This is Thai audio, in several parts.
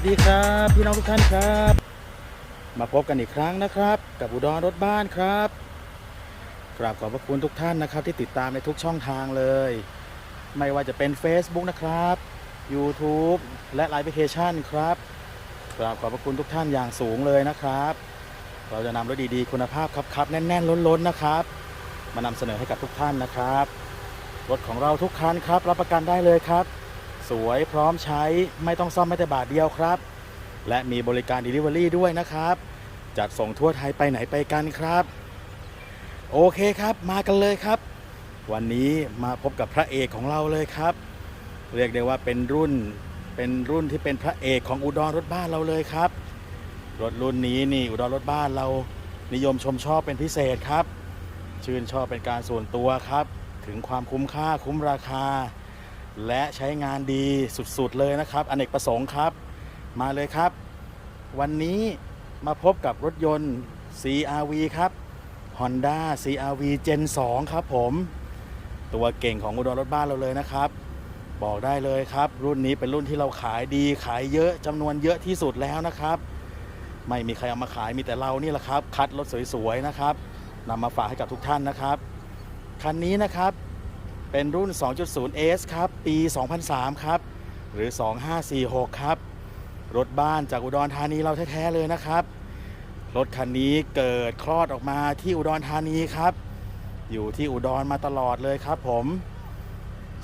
สวัสดีครับพี่น้องทุกท่านครับ มาพบกันอีกครั้งนะครับ กับอุดรรถบ้านครับกราบขอบพระคุณทุกท่านนะครับ ที่ติดตามในทุกช่องทางเลย ไม่ว่าจะเป็น Facebook นะครับ YouTube และไลน์แอปพลิเคชันครับกราบขอบพระคุณทุกท่านอย่างสูงเลยนะครับ เราจะนำรถดีๆ คุณภาพครับๆแน่นๆล้นๆนะครับ มานำเสนอให้กับทุกท่านนะครับรถของเราทุกคันครับ รับประกันได้เลยครับ สวยพร้อมใช้ไม่ต้องซ่อมแม้แต่บาทเดียวครับ และมีบริการ Delivery ด้วยนะครับ จัดส่งทั่วไทยไปไหนไปกันครับ โอเคครับมากันเลยครับ วันนี้มาพบกับพระเอกของเราเลยครับ เรียกได้ว่าเป็นรุ่นเป็นรุ่นที่เป็นพระเอกของอุดรรถบ้านเราเลยครับ รถรุ่นนี้นี่อุดรรถบ้านเรา นิยมชมชอบเป็นพิเศษครับ ชื่นชอบเป็นการส่วนตัวครับ ถึงความคุ้มค่าคุ้มราคา และใช้งานดีสุดๆเลยนะครับอเนกประสงค์ครับ มาเลยครับ วันนี้มาพบกับรถยนต์ CRV ครับ Honda CRV Gen 2 ครับผม ตัวเก่งของอุดรรถบ้านเราเลยนะครับ บอกได้เลยครับ รุ่นนี้เป็นรุ่นที่เราขายดี ขายเยอะจำนวนเยอะที่สุดแล้วนะครับ ไม่มีใครเอามาขายมีแต่เรานี่แหละครับ คัดรถสวยๆนะครับนำมาฝากให้กับทุกท่านนะครับ คันนี้นะครับ เป็นรุ่น 2.0S ครับ ปี 2003 ครับ หรือ 2546 ครับ รถบ้านจากอุดรธานีเราแท้ๆเลยนะครับ รถคันนี้เกิดคลอดออกมาที่อุดรธานีครับ อยู่ที่อุดรมาตลอดเลยครับผม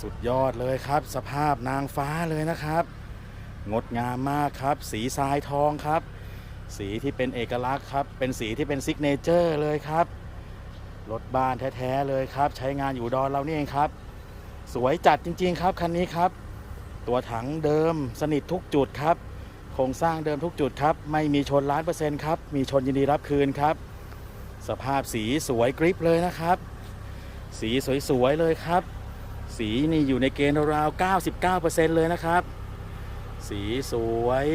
สุดยอดเลยครับ สภาพนางฟ้าเลยนะครับ งดงามมากครับ สีทรายทองครับ สีที่เป็นเอกลักษณ์ครับ เป็นสีที่เป็นซิกเนเจอร์เลยครับ รถบ้านแท้ๆเลยครับ ใช้งานอยู่ดอนเรานี่เองครับ สวยจัดจริง ๆ ครับคันนี้ครับ ตัวถังเดิมสนิททุกจุดครับโครงสร้างเดิมทุกจุดครับ ไม่มีชนล้านเปอร์เซ็นต์ครับ มีชนยินดีรับคืนครับ สภาพสีสวยกริปเลยนะครับ สีสวยๆเลยครับ สีนี่อยู่ในเกณฑ์ราว99%เลยนะครับ สีสวย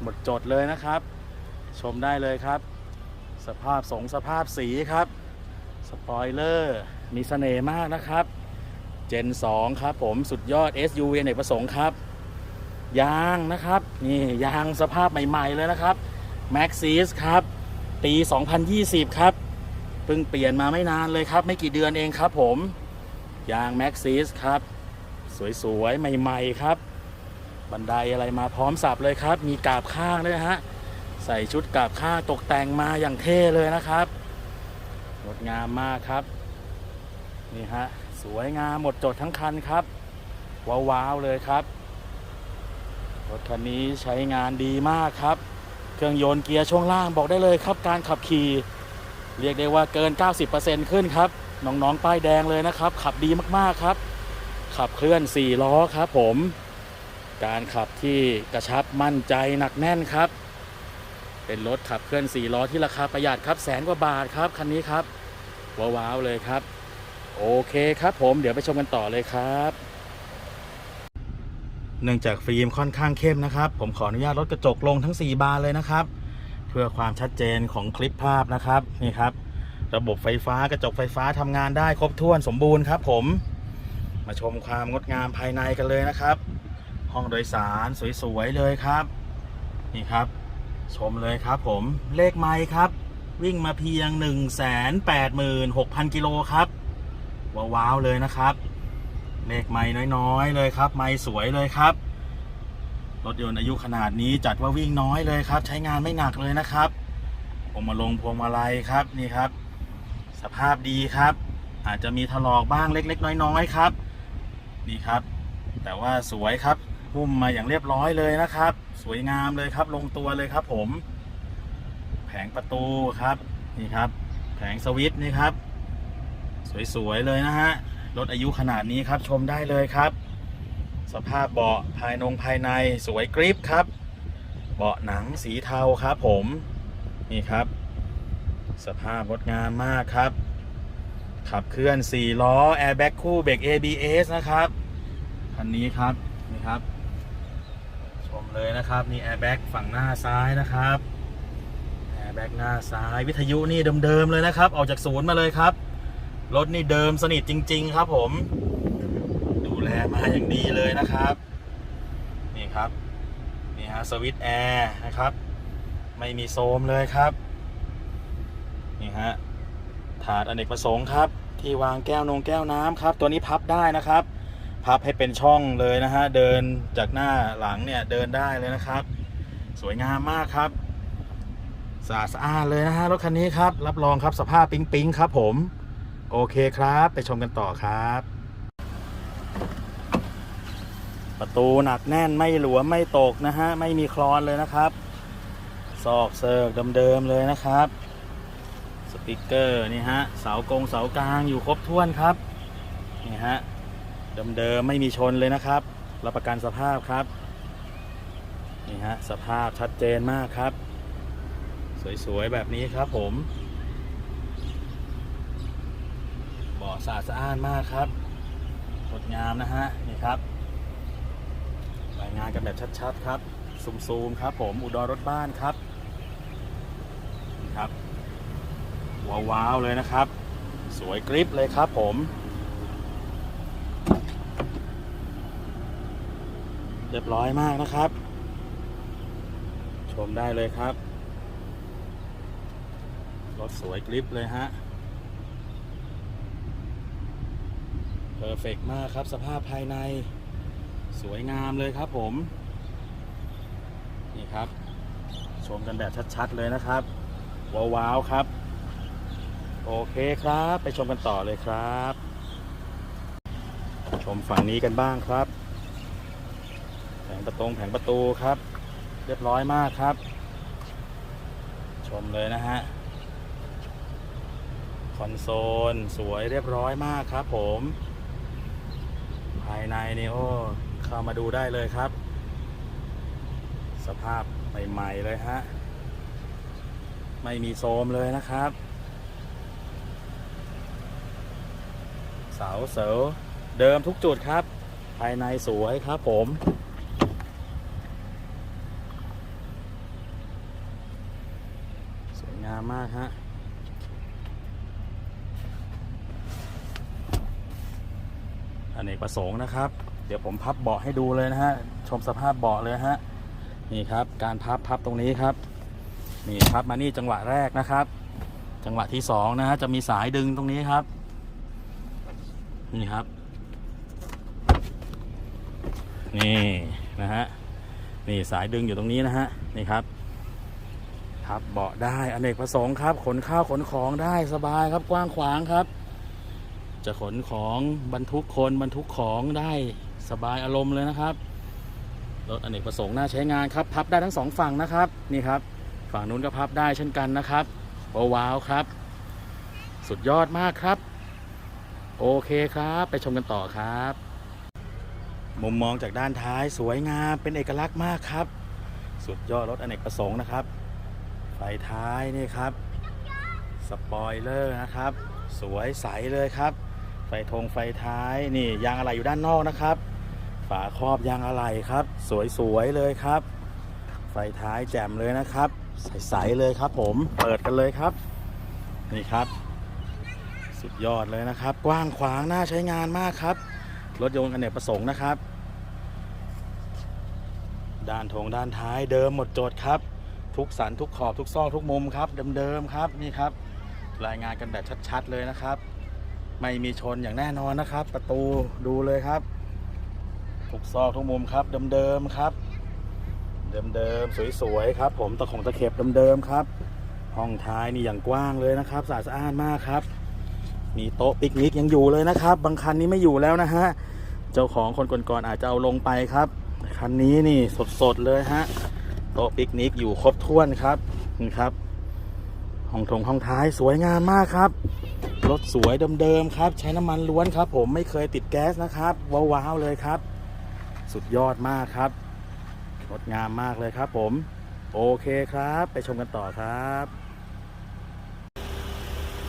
หมดจดเลยนะครับ ชมได้เลยครับ สภาพสงสภาพสีครับ สปอยเลอร์มีเสน่ห์มากนะครับ เจน 2 ครับผมสุดยอด SUV เนกประสงค์ครับ ยางนะครับ นี่ยางสภาพใหม่ ๆ เลยนะครับ Maxxis ครับ ปี 2020 ครับเพิ่งเปลี่ยนมาไม่นานเลยครับ ไม่กี่เดือนเองครับผม ยาง Maxxis ครับ สวยๆ ใหม่ ๆ ครับ บันไดอะไรมาพร้อมสับเลยครับ มีกาบข้างด้วยฮะ ใส่ชุดกาบข้างตกแต่งมาอย่างเท่เลยนะครับ งดงามมากครับ นี่ฮะ สวยงามหมดจดทั้งคันครับ ว้าวๆเลยครับ รถคันนี้ใช้งานดีมากครับ เครื่องยนต์เกียร์ช่วงล่างบอกได้เลยครับ การขับขี่เรียกได้ว่าเกิน 90%ขึ้นครับ น้องๆ ป้ายแดงเลยนะครับ ขับดีมากๆครับ ขับเคลื่อน 4 ล้อครับผม การขับที่กระชับมั่นใจหนักแน่นครับ เป็นรถขับเคลื่อน4ล้อที่ราคาประหยัดครับแสนกว่าบาทครับคันนี้ครับว้าวๆเลยครับ โอเคครับผมเดี๋ยวไปชมกันต่อเลยครับ เนื่องจากฟิล์มค่อนข้างเข้มนะครับ ผมขออนุญาตลดกระจกลงทั้ง 4 บานเลยนะครับ เพื่อความชัดเจนของคลิปภาพนะครับนี่ครับ ระบบไฟฟ้ากระจกไฟฟ้าทำงานได้ครบถ้วนสมบูรณ์ครับ ผมมาชมความงดงามภายในกันเลยนะครับ ห้องโดยสารสวยๆเลยครับ นี่ครับ ชมเลยครับผมเลขไมค์ครับ วิ่งมาเพียง 186,000 กิโลครับ ว้าวๆเลยนะครับ เลขไม้น้อยๆเลยครับ ไม้สวยเลยครับ รถยนต์อายุขนาดนี้จัดว่าวิ่งน้อยเลยครับ ใช้งานไม่หนักเลยนะครับพวงมาลงพวงมาลัยครับนี่ครับ สภาพดีครับ อาจจะมีถลอกบ้างเล็ก ๆ น้อยๆครับ นี่ครับ แต่ว่าสวยครับหุ้มมาอย่างเรียบร้อยเลยนะครับ สวยงามเลยครับ ลงตัวเลยครับ ผม แผงประตูครับ นี่ครับ แผงสวิตช์นี่ครับ สวยๆเลยนะฮะรถอายุขนาดนี้ครับ ชมได้เลยครับ สภาพเบาะภายนงภายในสวยกริปครับ เบาะหนังสีเทาครับผม นี่ครับ สภาพงดงามมากครับ ขับเคลื่อน 4 ล้อแอร์แบ็กคู่เบรก ABS นะครับคันนี้ครับนี่ครับ เลยนะครับนี่แอร์แบ็กฝั่งหน้าซ้ายนะครับแอร์แบ็กหน้าซ้ายวิทยุนี่เดิมๆเลยนะครับ ออกจากศูนย์มาเลยครับ รถนี่เดิมสนิทจริง ๆ ครับผม ดูแลมาอย่างดีเลยนะครับ นี่ครับนี่ฮะสวิตช์แอร์นะครับ ไม่มีโซมเลยครับ นี่ฮะถาดอเนกประสงค์ครับ ที่วางแก้วนงแก้วน้ำครับ ตัวนี้พับได้นะครับ พับให้เป็นช่องเลยนะฮะ เดินจากหน้าหลังเนี่ยเดินได้เลยนะครับ สวยงามมากครับสะอาดสะอาดเลยนะฮะรถคันนี้ครับ รับรองครับสภาพปิ๊งปิ๊งครับผม โอเคครับ ไปชมกันต่อครับ ประตูหนักแน่นไม่หลวมไม่ตกนะฮะ ไม่มีคลอนเลยนะครับซอกเซิร์กเดิมๆเลยนะครับ สติกเกอร์นี่ฮะเสากงเสากลางอยู่ครบถ้วนครับนี่ฮะ เดิมๆไม่มีชนเลยนะครับ รับประกันสภาพครับ นี่ฮะสภาพชัดเจนมากครับ สวยๆแบบนี้ครับผมเบาะสะอาดสะอ้านมากครับงดงามนะฮะนี่ครับรายงานกันแบบชัดๆครับซูมๆครับ ผมอุดรรถบ้านครับนี่ครับว้าวๆเลยนะครับ สวยกริปเลยครับผม รียบร้อยมากนะครับ ชมได้เลยครับ รถสวยกริปเลยฮะเพอร์เฟกมากครับ สภาพภายในสวยงามเลยครับผม นี่ครับ ชมกันแบบชัดๆเลยนะครับ ว้าวๆครับ โอเคครับ ไปชมกันต่อเลยครับ ชมฝั่งนี้กันบ้างครับ งประตงแผงประตูครับ เรียบร้อยมากครับ ชมเลยนะฮะ คอนโซลสวยเรียบร้อยมากครับผม ภายในนี่โอ้เข้ามาดูได้เลยครับ สภาพใหม่ๆเลยฮะ ไม่มีโซมเลยนะครับ เสาเสาเดิมทุกจุดครับ ภายในสวยครับผม สวยงามมากฮะ อเนกประสงค์นะครับ เดี๋ยวผมพับเบาะให้ดูเลยนะฮะ ชมสภาพเบาะเลยฮะ นี่ครับ การพับพับตรงนี้ครับ นี่พับมานี่จังหวะแรกนะครับ จังหวะที่สองนะฮะ จะมีสายดึงตรงนี้ครับ นี่ครับ นี่นะฮะ นี่สายดึงอยู่ตรงนี้นะฮะ นี่ครับพับเบาะได้อเนกประสงค์ครับ ขนข้าวขนของได้สบายครับ กว้างขวางครับ จะขนของบรรทุกคนบรรทุกของได้สบายอารมณ์เลยนะครับรถอเนกประสงค์น่าใช้งานครับพับได้ทั้งสองฝั่งนะครับนี่ครับ ฝั่งนู้นก็พับได้เช่นกันนะครับว้าวครับ สุดยอดมากครับ โอเคครับไปชมกันต่อครับ มุมมองจากด้านท้ายสวยงามเป็นเอกลักษณ์มากครับ สุดยอดรถอเนกประสงค์นะครับไฟท้ายนี่ครับสปอยเลอร์นะครับ สวยใสเลยครับ ไฟธงไฟท้ายนี่ยางอะไหล่อยู่ด้านนอกนะครับ ฝาครอบยางอะไหล่ครับ สวยๆเลยครับ ไฟท้ายแจ่มเลยนะครับ ใสๆเลยครับ ผมเปิดกันเลยครับ นี่ครับ สุดยอดเลยนะครับ กว้างขวางน่าใช้งานมากครับ รถยนต์อเนกประสงค์นะครับ ด้านธงด้านท้ายเดิมหมดโจทย์ครับ ทุกสันทุกขอบทุกซอกทุกมุมครับ เดิมๆครับนี่ครับ รายงานกันแบบชัดๆเลยนะครับ ไม่มีชนอย่างแน่นอนนะครับ ประตูดูเลยครับ ทุกซอกทุกมุมครับเดิมๆครับ เดิมๆสวยๆครับ ผมตะของตะเข็บเดิมๆครับ ห้องท้ายนี่อย่างกว้างเลยนะครับสะอาดสะอ้านมากครับ มีโต๊ะปิกนิกยังอยู่เลยนะครับ บางคันนี้ไม่อยู่แล้วนะฮะเจ้าของคนก่อนๆอาจจะเอาลงไปครับคันนี้นี่สดๆเลยฮะโต๊ะปิกนิกอยู่ครบถ้วนครับนี่ครับห้องทงห้องท้ายสวยงามมากครับ รถสวยเดิมๆครับ ใช้น้ำมันล้วนครับ ผมไม่เคยติดแก๊สนะครับ ว้าวๆเลยครับ สุดยอดมากครับงดงามมากเลยครับ ผม โอเคครับ ไปชมกันต่อครับ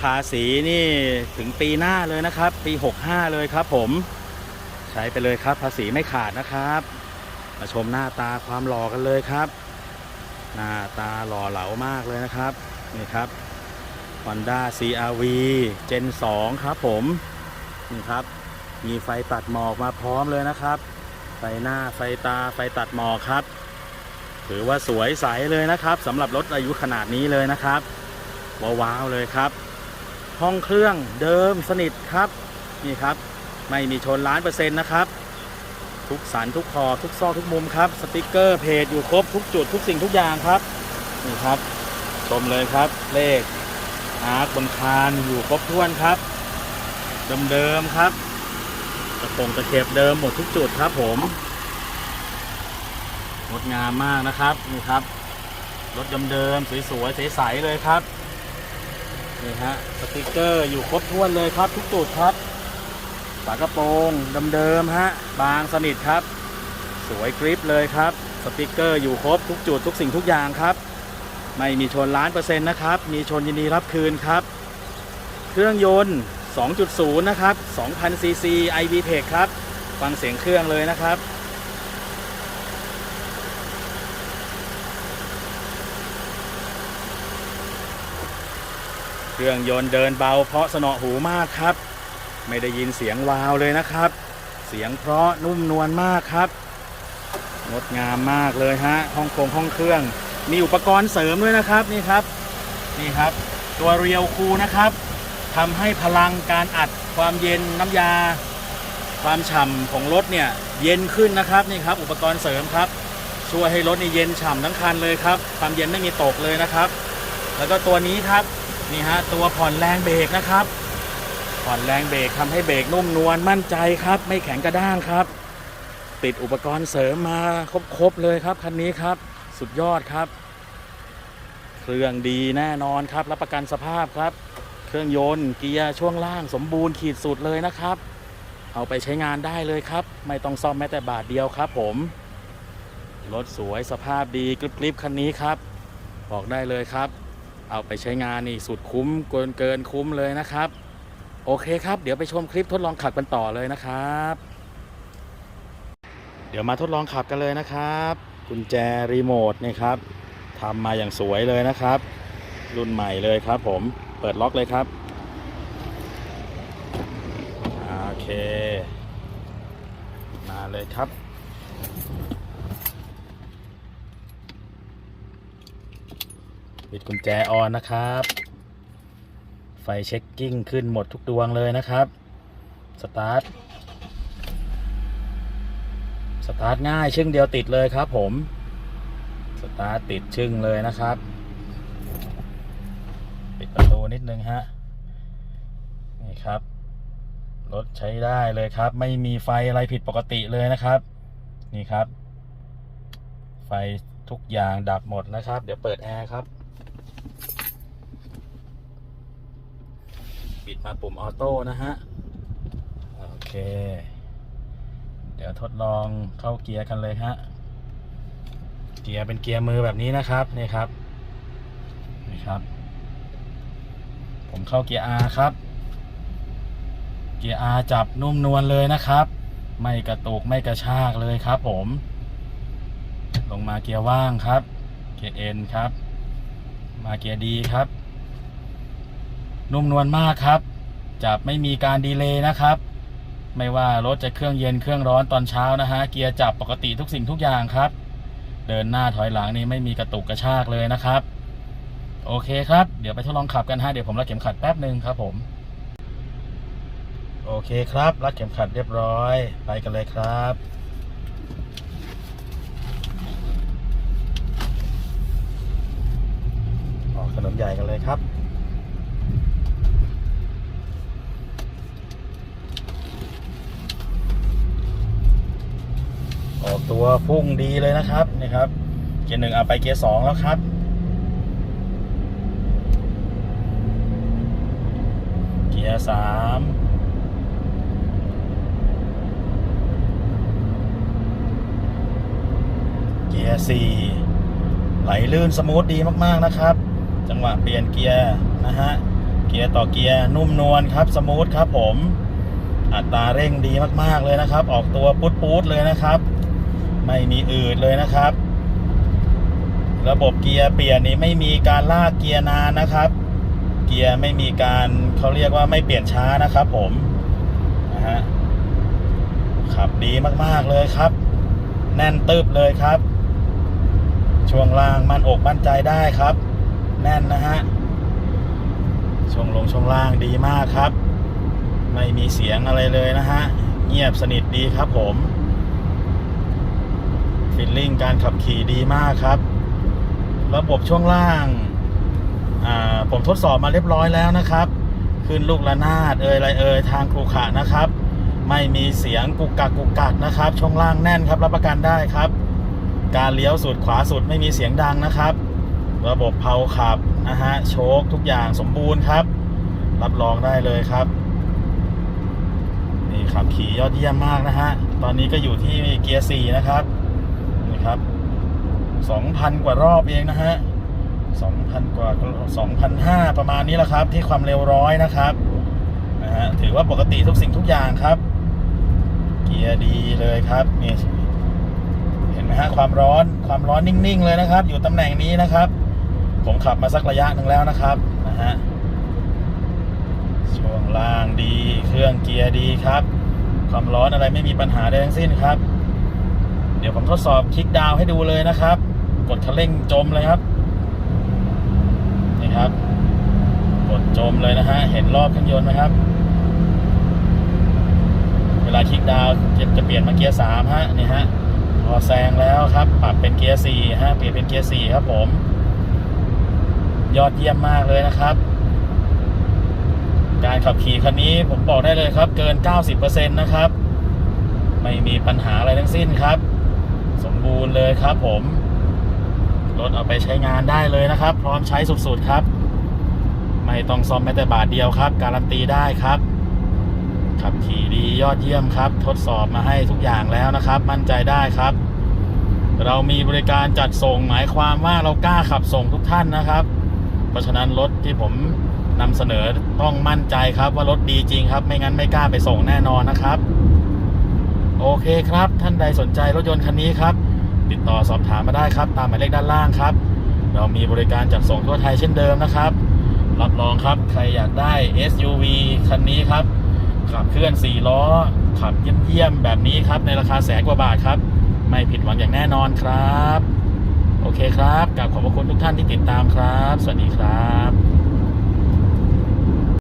ภาษีนี่ถึงปีหน้าเลยนะครับ ปี 65 เลยครับ ผม ใช้ไปเลยครับ ภาษีไม่ขาดนะครับ มาชมหน้าตาความหล่อกันเลยครับ หน้าตาหล่อเหลามากเลยนะครับ นี่ครับ Honda CRV Gen 2 ครับผมนี่ครับ มีไฟตัดหมอกมาพร้อมเลยนะครับ ไฟหน้าไฟตาไฟตัดหมอกครับ ถือว่าสวยใสเลยนะครับสำหรับรถอายุขนาดนี้เลยนะครับ ว้าวๆเลยครับ ห้องเครื่องเดิมสนิทครับ นี่ครับ ไม่มีชนล้านเปอร์เซ็นต์นะครับทุกสันทุกขอทุกซอกทุกมุมครับ สติกเกอร์เพจอยู่ครบทุกจุดทุกสิ่งทุกอย่างครับ นี่ครับ ชมเลยครับเลข อาร์คบนคานอยู่ครบถ้วนครับ เดิมๆครับตะปงตะเข็บเดิมหมดทุกจุดครับผมงดงามมากนะครับนี่ครับรถเดิมๆสวยๆใสๆเลยครับนี่ฮะสติกเกอร์อยู่ครบถ้วนเลยครับ ทุกจุดครับฝากระโปรงเดิมๆฮะบางสนิทครับ สวยกริปเลยครับ สติกเกอร์อยู่ครบทุกจุดทุกสิ่งทุกอย่างครับ ไม่มีชนล้านเปอร์เซ็นต์นะครับ มีชนยินดีรับคืนครับ เครื่องยนต์ 2.0 นะครับ2,000ซีซี iV t e c h ครับ ฟังเสียงเครื่องเลยนะครับเครื่องยนต์เดินเบาเพราะสนอหูมากครับ ไม่ได้ยินเสียงวาวเลยนะครับ เสียงเพราะนุ่มนวลมากครับ งดงามมากเลยฮะห้องโครงห้องเครื่อง มีอุปกรณ์เสริมด้วยนะครับนี่ครับนี่ครับ ตัวเรียวคูนะครับทำให้พลังการอัดความเย็นน้ำยา ความฉ่ำของรถเนี่ยเย็นขึ้นนะครับนี่ครับ อุปกรณ์เสริมครับ ช่วยให้รถนี่เย็นฉ่ำทั้งคันเลยครับความเย็นไม่มีตกเลยนะครับ แล้วก็ตัวนี้ครับนี่ฮะตัวผ่อนแรงเบรกนะครับผ่อนแรงเบรกทำให้เบรกนุ่มนวลมั่นใจครับ ไม่แข็งกระด้างครับ ติดอุปกรณ์เสริมมาครบๆเลยครับคันนี้ครับ สุดยอดครับ เครื่องดีแน่นอนครับรับประกันสภาพครับ เครื่องยนต์เกียร์ช่วงล่างสมบูรณ์ขีดสุดเลยนะครับ เอาไปใช้งานได้เลยครับ ไม่ต้องซ่อมแม้แต่บาทเดียวครับ ผมรถสวยสภาพดีกริบๆคันนี้ครับ บอกได้เลยครับ เอาไปใช้งานนี่สุดคุ้มเกินเกินคุ้มเลยนะครับ โอเคครับ เดี๋ยวไปชมคลิปทดลองขับกันต่อเลยนะครับ เดี๋ยวมาทดลองขับกันเลยนะครับ กุญแจรีโมทนี่ครับทำมาอย่างสวยเลยนะครับ รุ่นใหม่เลยครับผมเปิดล็อกเลยครับโอเค มาเลยครับปิดกุญแจออนนะครับ ไฟเช็คกิ้งขึ้นหมดทุกดวงเลยนะครับ สตาร์ท ตาร์ทง่ายชึ่งเดียวติดเลยครับ ผม สตาร์ทติดชึ่งเลยนะครับ ปิดประตูนิดนึงฮะ นี่ครับ รถใช้ได้เลยครับ ไม่มีไฟอะไรผิดปกติเลยนะครับ นี่ครับ ไฟทุกอย่างดับหมดนะครับ เดี๋ยวเปิดแอร์ครับปิดมาปุ่มออโต้นะฮะ โอเค ดี๋ยวทดลองเข้าเกียร์กันเลยฮะ เกียร์เป็นเกียร์มือแบบนี้นะครับ นี่ครับ นี่ครับ ผมเข้าเกียร์ R ครับ เกียร์ R จับนุ่มนวลเลยนะครับ ไม่กระตุกไม่กระชากเลยครับ ผม ลงมาเกียร์ว่างครับ เกียร์ N ครับ มาเกียร์ D ครับ นุ่มนวลมากครับ จับไม่มีการดีเลย์นะครับ ไม่ว่ารถจะเครื่องเย็นเครื่องร้อนตอนเช้านะฮะเกียร์จับปกติทุกสิ่งทุกอย่างครับ เดินหน้าถอยหลังนี่ไม่มีกระตุกกระชากเลยนะครับ โอเคครับ เดี๋ยวไปทดลองขับกันฮะเดี๋ยวผมรัดเข็มขัดแป๊บหนึ่งครับผม โอเคครับรัดเข็มขัดเรียบร้อย ไปกันเลยครับออกถนนใหญ่กันเลยครับ ออกตัวพุ่งดีเลยนะครับนี่ครับ เกียร์หนึ่งเอาไปเกียร์สองแล้วครับ เกียร์สามเกียร์สี่ไหลลื่นสมูทดีมากๆนะครับ จังหวะเปลี่ยนเกียร์นะฮะเกียร์ต่อเกียร์นุ่มนวลครับสมูทครับผมอัตราเร่งดีมากๆเลยนะครับ ออกตัวปุ๊ดๆเลยนะครับ ไม่มีอืดเลยนะครับ ระบบเกียร์เปลี่ยนนี้ไม่มีการลากเกียร์นานนะครับ เกียร์ไม่มีการเขาเรียกว่าไม่เปลี่ยนช้านะครับผมนะฮะขับดีมากๆเลยครับ แน่นตึบเลยครับ ช่วงล่างมั่นอกมั่นใจได้ครับ แน่นนะฮะช่วงลงช่วงล่างดีมากครับ ไม่มีเสียงอะไรเลยนะฮะ เงียบสนิทดีครับผม ฟิลลิ่งการขับขี่ดีมากครับ ระบบช่วงล่างาผมทดสอบมาเรียบร้อยแล้วนะครับ ขึ้นลูกระนาดเอ่ยอะไรเอ่ยทางครูขะนะครับ ไม่มีเสียงกุกกักกุกกักนะครับ ช่วงล่างแน่นครับรับประกันได้ครับ การเลี้ยวสุดขวาสุดไม่มีเสียงดังนะครับ ระบบเพาขับนะฮะโชคทุกอย่างสมบูรณ์ครับ รับรองได้เลยครับนี่ขับขี่ยอดเยี่ยมมากนะฮะตอนนี้ก็อยู่ที่เกียร์สี่นะครับ ครับสองพันกว่ารอบเองนะฮะสองพันกว่าสองพันห้าประมาณนี้แหละครับ ที่ความเร็วร้อยนะครับนะฮะถือว่าปกติทุกสิ่งทุกอย่างครับ เกียร์ดีเลยครับนี่เห็นไหมฮะความร้อนความร้อนนิ่งๆเลยนะครับ อยู่ตำแหน่งนี้นะครับ ผมขับมาสักระยะหนึ่งแล้วนะครับนะฮะช่วงล่างดี เครื่องเกียร์ดีครับ ความร้อนอะไรไม่มีปัญหาใดทั้งสิ้นครับ ดี๋ยวผมทดสอบคลิกดาวให้ดูเลยนะครับ กดคันเร่งจมเลยครับนี่ครับ กดจมเลยนะฮะเห็นรอบเครื่องยนต์ไหมครับ เวลาคลิกดาวจะจะเปลี่ยนมาเกียร์สามฮะนี่ฮะพอแซงแล้วครับ ปรับเป็นเกียร์สี่ฮะเปลี่ยนเป็นเกียร์สี่ครับผม ยอดเยี่ยมมากเลยนะครับการขับขี่คันนี้ผมบอกได้เลยครับ เกิน 90%นะครับ ไม่มีปัญหาอะไรทั้งสิ้นครับ สมบูรณ์เลยครับผม รถเอาไปใช้งานได้เลยนะครับ พร้อมใช้สุดๆครับ ไม่ต้องซ่อมแม้แต่บาทเดียวครับ การันตีได้ครับ ขับขี่ดียอดเยี่ยมครับ ทดสอบมาให้ทุกอย่างแล้วนะครับ มั่นใจได้ครับ เรามีบริการจัดส่งหมายความว่าเรากล้าขับส่งทุกท่านนะครับ เพราะฉะนั้นรถที่ผมนำเสนอต้องมั่นใจครับว่ารถดีจริงครับ ไม่งั้นไม่กล้าไปส่งแน่นอนนะครับ โอเคครับ ท่านใดสนใจรถยนต์คันนี้ครับ ติดต่อสอบถามมาได้ครับ ตามหมายเลขด้านล่างครับ เรามีบริการจัดส่งทั่วไทยเช่นเดิมนะครับ รับรองครับ ใครอยากได้ SUV คันนี้ครับ ขับเคลื่อน 4 ล้อ ขับเยี่ยมๆแบบนี้ครับ ในราคาแสนกว่าบาทครับ ไม่ผิดหวังอย่างแน่นอนครับ โอเคครับกราบขอบพระคุณทุกท่านที่ติดตามครับ สวัสดีครับ